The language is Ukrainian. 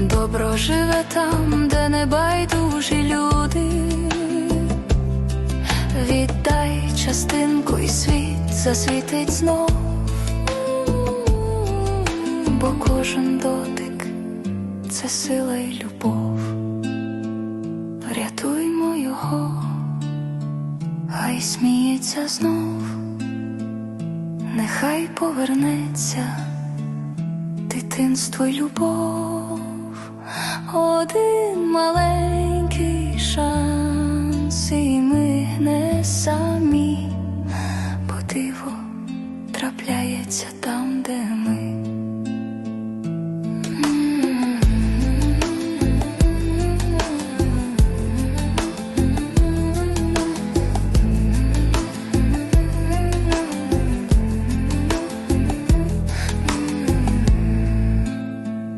Добро живе там, де не байдужі люди. Віддай частинку і світ засвітить знов, бо кожен дотик це сила і любов. Врятуймо його, хай сміється знов, нехай повернеться дитинство й любов, один маленький шанс, і ми не самі, бо диво трапляється там, де ми.